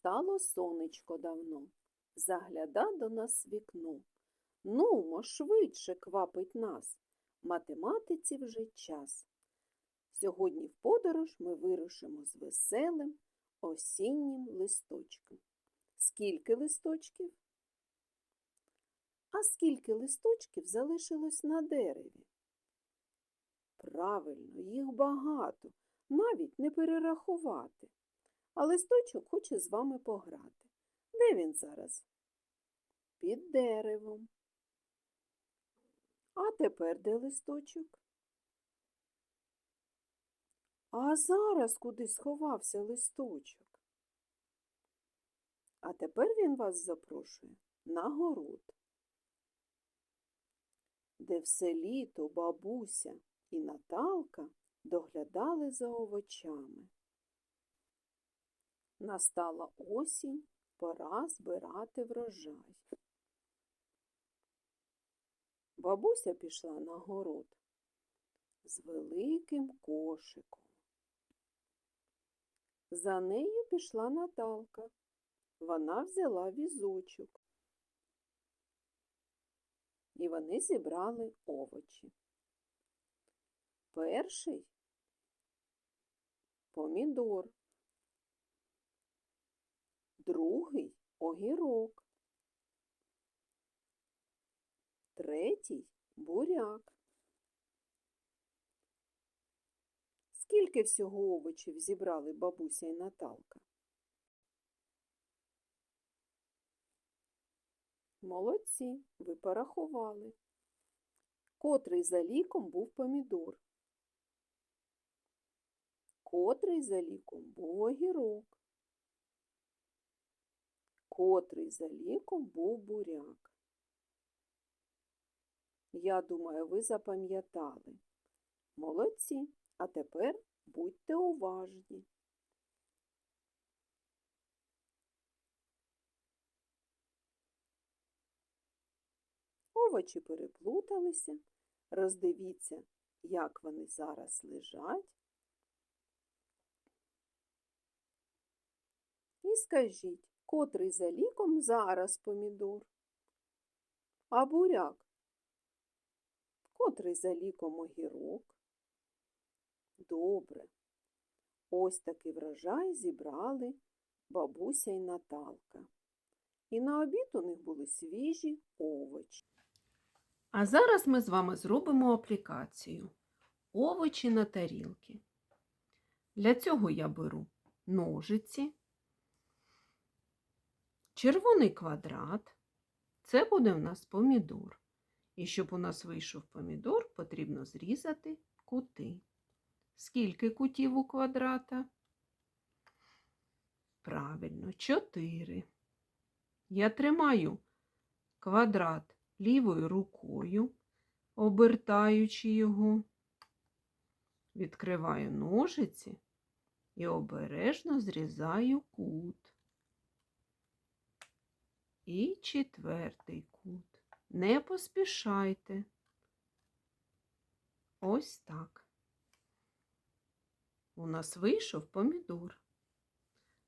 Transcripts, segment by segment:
Встало сонечко давно, загляда до нас вікно. Нумо, швидше квапить нас, математиці вже час. Сьогодні в подорож ми вирушимо з веселим осіннім листочком. Скільки листочків? А скільки листочків залишилось на дереві? Правильно, їх багато, навіть не перерахувати. А листочок хоче з вами пограти. Де він зараз? Під деревом. А тепер де листочок? А зараз куди сховався листочок? А тепер він вас запрошує на город, де все літо бабуся і Наталка доглядали за овочами. Настала осінь, пора збирати врожай. Бабуся пішла на город з великим кошиком. За нею пішла Наталка. Вона взяла візочок. І вони зібрали овочі. Перший помідор, другий огірок, третій буряк. Скільки всього овочів зібрали бабуся і Наталка? Молодці, ви порахували. Котрий за ліком був помідор? Котрий за ліком був огірок? Котрий за ліком був буряк? Я думаю, ви запам'ятали. Молодці, а тепер будьте уважні. Овочі переплуталися. Роздивіться, як вони зараз лежать. І скажіть, котрий за ліком зараз помідор? А буряк? Котрий за ліком огірок? Добре. Ось такий врожай зібрали бабуся і Наталка. І на обід у них були свіжі овочі. А зараз ми з вами зробимо аплікацію овочі на тарілки. Для цього я беру ножиці, червоний квадрат. Це буде в нас помідор. І щоб у нас вийшов помідор, потрібно зрізати кути. Скільки кутів у квадрата? Правильно, 4. Я тримаю квадрат лівою рукою, обертаючи його, відкриваю ножиці і обережно зрізаю кут. І четвертий кут. Не поспішайте. Ось так. У нас вийшов помідор.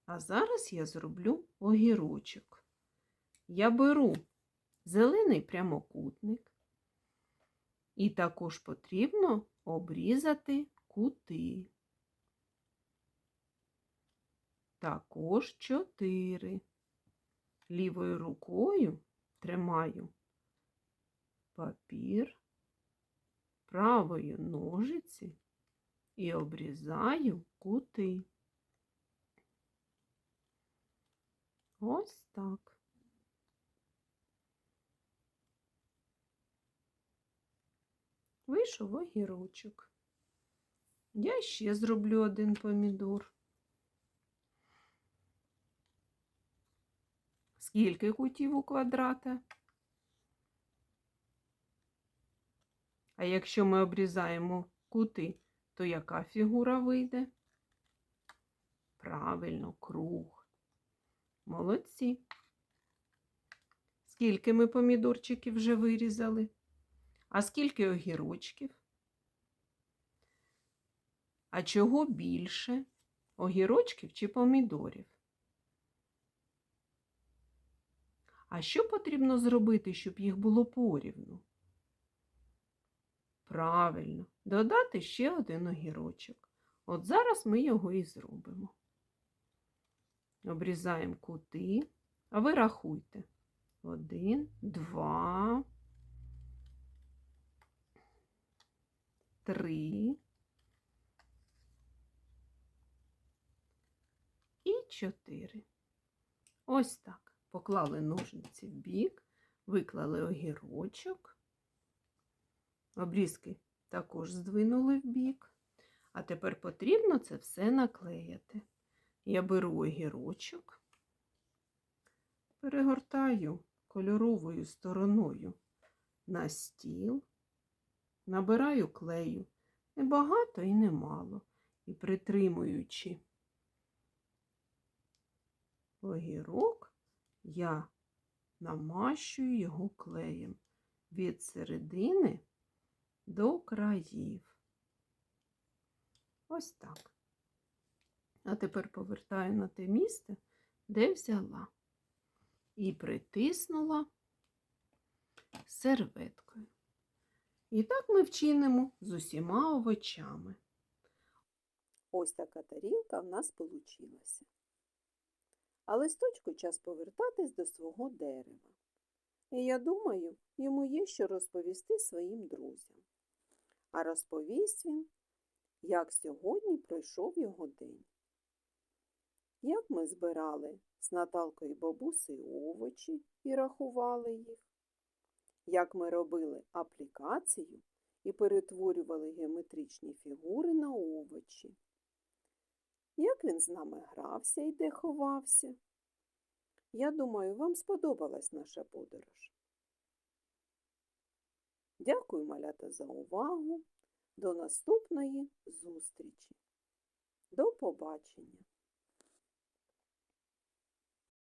А зараз я зроблю огірочок. Я беру зелений прямокутник. І також потрібно обрізати кути. Також чотири. Лівою рукою тримаю папір, правою ножиці і обрізаю кути. Ось так. Вийшов огірочок. Я ще зроблю один помідор. Скільки кутів у квадрата? А якщо ми обрізаємо кути, то яка фігура вийде? Правильно, круг. Молодці. Скільки ми помідорчиків вже вирізали? А скільки огірочків? А чого більше? Огірочків чи помідорів? А що потрібно зробити, щоб їх було порівну? Правильно, додати ще один огірочок. От зараз ми його і зробимо. Обрізаємо кути, а ви рахуйте. Один, два, три і чотири. Ось так. Поклали ножниці в бік, виклали огірочок. Обрізки також здвинули в бік. А тепер потрібно це все наклеяти. Я беру огірочок, перегортаю кольоровою стороною на стіл, набираю клею небагато і немало, і притримуючи огірок, я намащую його клеєм від середини до країв. Ось так. А тепер повертаю на те місце, де взяла, і притиснула серветкою. І так ми вчинимо з усіма овочами. Ось така тарілка в нас получилася. А листочку час повертатись до свого дерева. І я думаю, йому є що розповісти своїм друзям. А розповість він, як сьогодні пройшов його день. Як ми збирали з Наталкою бабусею овочі і рахували їх, як ми робили аплікацію і перетворювали геометричні фігури на овочі, як він з нами грався і де ховався. Я думаю, вам сподобалась наша подорож. Дякую, малята, за увагу. До наступної зустрічі. До побачення!